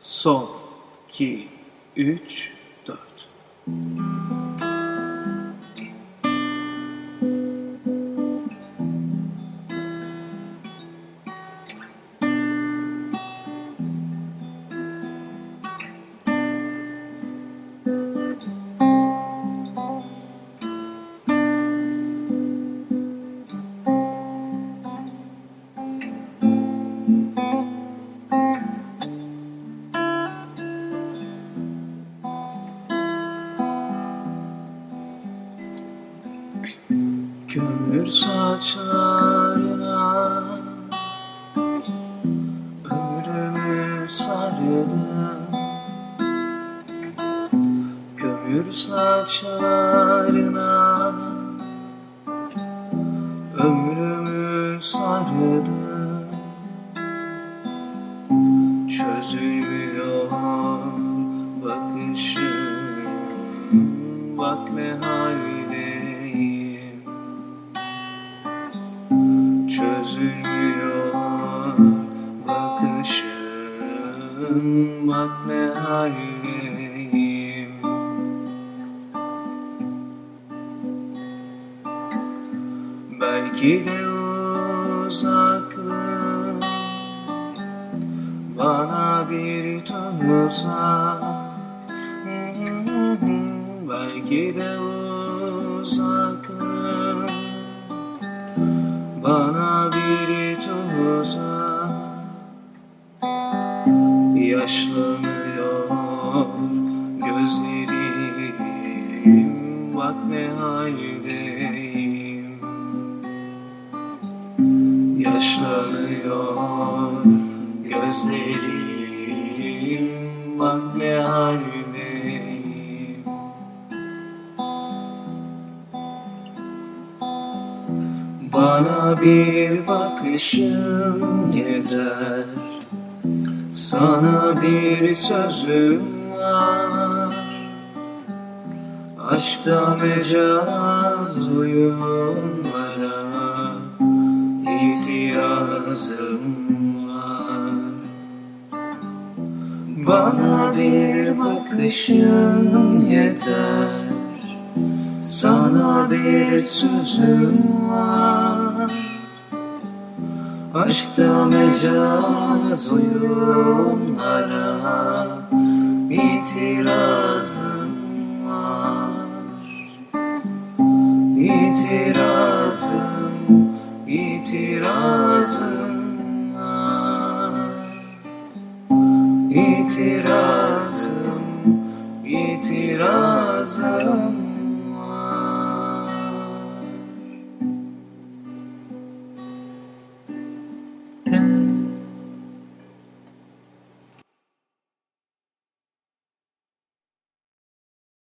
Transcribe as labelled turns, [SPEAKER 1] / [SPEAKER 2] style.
[SPEAKER 1] Sol, iki, üç, dört. Kömür saçlarına Ömrümü sardım Kömür saçlarına Ömrümü sardım Çözülmüyor bakışım Bak ne haldeyim Çözülmüyor bakışım Bak ne haldeyim. Belki de uzaklığım Bana bir tuzak Belki de uzaklığım bana bir tuzak Yaşlanıyor gözlerim. Bak ne haldeyim. Yaşlanıyor gözlerim Bana bir bakışın yeter. Sana bir sözüm var. Aşkta mecaz oyunlara itirazım var. Bana bir bakışın yeter sana bir sözüm var. Aşkta mecaz oyunlara itirazım var. İtirazım, itirazım var. İtirazım, itirazım